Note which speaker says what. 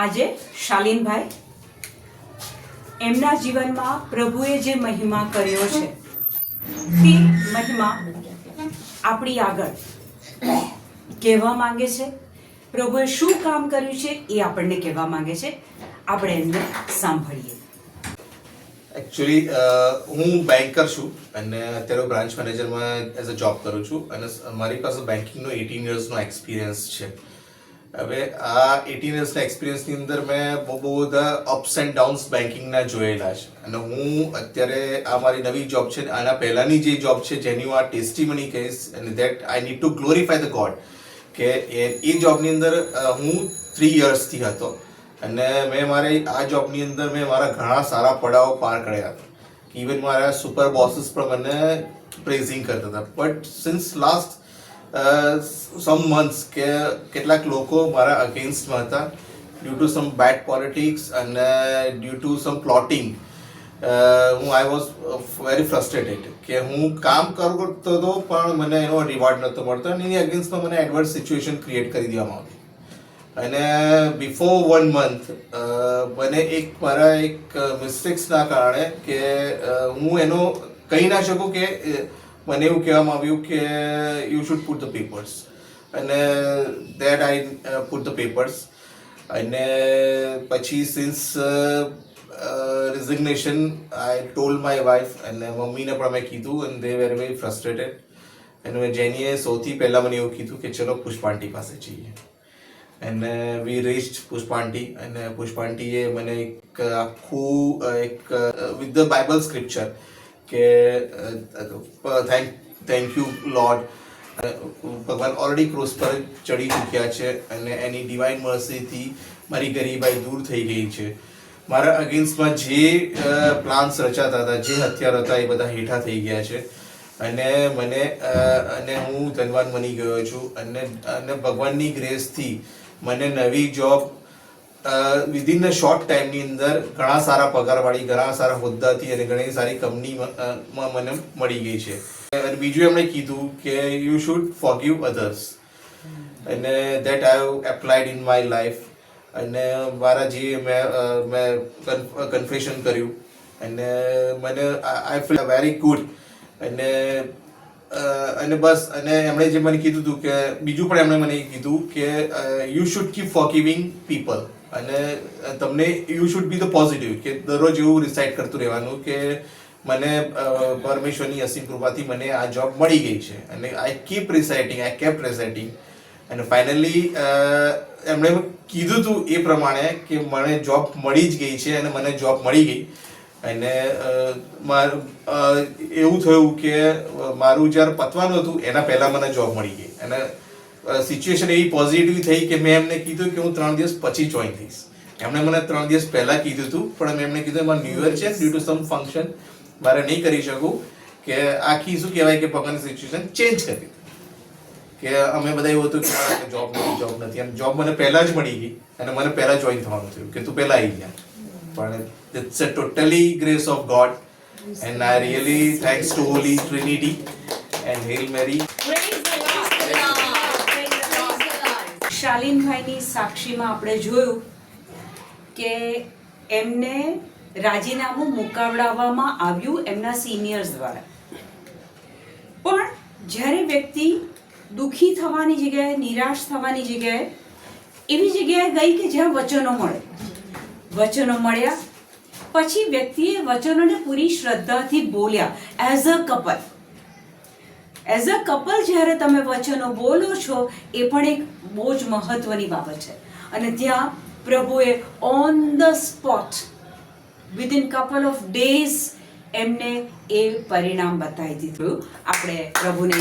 Speaker 1: આજે શાલીનભાઈ, એમના જીવનમાં પ્રભુએ જે મહિમા કર્યો છે, તે મહિમા આપણી આગળ કહેવા માંગે છે. પ્રભુએ શું કામ કર્યું છે એ આપણને કહેવા માંગે છે. આપણે એમને સાંભળીએ.
Speaker 2: એકચ્યુઅલી હું બેન્કર છું અને અત્યારે બ્રાન્ચ મેનેજરમાં એઝ અ જોબ કરું છું અને મારી પાસે બેન્કિંગનો એટીન યર્સનો એક્સપિરિયન્સ છે. હવે આ એટીન યર્સના એક્સપિરિયન્સની અંદર મેં બહુ બહુ બધા અપ્સ એન્ડ ડાઉન્સ બેન્કિંગના જોયેલા છે. અને હું અત્યારે આ મારી નવી જોબ છે આના પહેલાંની જે જોબ છે, જેની હું આ ટેસ્ટી મની કહીશ અને that I need to glorify the God કે એ એ જોબની અંદર હું થ્રી યર્સથી હતો. અને મેં મારી આ જોબની અંદર મેં મારા ઘણા સારા પડાવો પાર કર્યા. હતા ઇવન મારા સુપર બોસીસ પણ મને પ્રેઝિંગ કરતા હતા. But since last some months કે કેટલાક લોકો મારા અગેન્સ્ટમાં હતા due to some bad politics અને ડ્યુ ટુ સમ પ્લોટિંગ હું આઈ વોઝ વેરી ફ્રસ્ટ્રેટેડ કે હું કામ કરતો હતો પણ મને એનો રિવોર્ડ નહોતો મળતો અને એની અગેન્સ્ટમાં મને એડવર્સ સિચ્યુએશન ક્રિએટ કરી દેવામાં આવી. અને બિફોર વન મંથ મને એક મારા એક મિસ્ટેક્સના કારણે કે હું એનો કહી ના શકું કે મને એવું કહેવામાં આવ્યું કે you should put the papers અને that I put the papers અને પછી since resignation I told my wife અને મમ્મીને પણ મેં કીધું અને દે વેર વેરી ફ્રસ્ટ્રેટેડ અને જેનીએ સૌથી પહેલાં મને એવું કીધું કે ચલો પુષ્પાંટી પાસે જઈએ. અને વી રીચ્ડ પુષ્પાંટી અને પુષ્પાંટીએ મને એક આખું, એક વિથ ધ બાઇબલ સ્ક્રિપ્ચર કે થેન્ક થેન્ક યુ લોર્ડ ભગવાન ઓલરેડી ક્રોસ પર ચડી ચૂક્યા છે અને એની ડિવાઇન મર્સીથી મારી ગરીબાઈ દૂર થઈ ગઈ છે. મારા અગેન્સ્ટમાં જે પ્લાન્સ રચાતા હતા, જે હથિયાર હતા, એ બધા હેઠા થઈ ગયા છે. અને મને અને હું ધનવાન બની ગયો છું. અને અને ભગવાનની ગ્રેસથી મને નવી જોબ વિધિન શોર્ટ ટાઈમની અંદર ઘણા સારા પગારવાળી, ઘણા સારા હોદ્દાથી અને ઘણી સારી કંપનીમાં મને મળી ગઈ છે. અને બીજું એમણે કીધું કે યુ શુડ ફોગીવ અધર્સ અને that I have applied in my life અને મારા જે મેં મેં કન્ફેશન કર્યું. અને મને આઈ ફીલ વેરી ગુડ અને અને બસ, અને એમણે જે મને કીધું હતું કે, બીજું પણ એમણે મને કીધું કે you should keep forgiving people અને તમને you should be the positive કે દરરોજ એવું રિસાઇડ કરતું રહેવાનું કે મને પરમેશ્વરની અસીમ કૃપાથી મને આ જોબ મળી ગઈ છે. અને આઈ કીપ રિસાઇટિંગ આઈ કેપ રિસાઇટિંગ અને ફાઇનલી એમણે કીધું હતું એ પ્રમાણે કે મને જોબ મળી જ ગઈ છે અને મને જોબ મળી ગઈ. અને એવું થયું કે મારું જ્યારે પતવાનું હતું, એના પહેલાં મને જોબ મળી ગઈ. અને સિચ્યુએશન એવી પોઝિટિવ થઈ કે મેં એમને કીધું કે હું ત્રણ દિવસ પછી જોઈન થઈશ. એમણે મને ત્રણ દિવસ પહેલાં કીધું હતું, પણ મેં એમને કીધું એમાં ન્યૂ યર છે ડ્યુ ટુ સમ ફંક્શન મારે નહીં કરી શકું. કે આખી શું કહેવાય કે પગની સિચ્યુએશન ચેન્જ કરી કે અમે બધા એવું હતું કે જોબ નથી જોબ નથી. અને જોબ મને પહેલા જ મળી ગઈ અને મને પહેલા જોઈન થવાનું થયું કે તું પહેલા આવી ગયા પણ it's a totally grace of god and I really thanks to holy trinity and hail Mary
Speaker 1: શાલીનભાઈની સાક્ષીમાં આપણે જોયું કે એમને રાજીનામું મુકાવડાવવામાં આવ્યું એમના સિનિયર્સ દ્વારા. પણ જ્યારે વ્યક્તિ દુઃખી થવાની જગ્યાએ, નિરાશ થવાની જગ્યાએ, એવી જગ્યાએ ગઈ કે જ્યાં વચનો મળે. વચનો મળ્યા. પછી વ્યક્તિએ વચનોને પૂરી શ્રદ્ધાથી બોલ્યા. As a couple as a couple જ્યારે તમે વચનો બોલો છો, એ પણ એક બહુ જ મહત્વની બાબત છે. અને ત્યાં પ્રભુએ on the spot within couple of days એમને એ પરિણામ બતાવી દીધું. આપણે પ્રભુને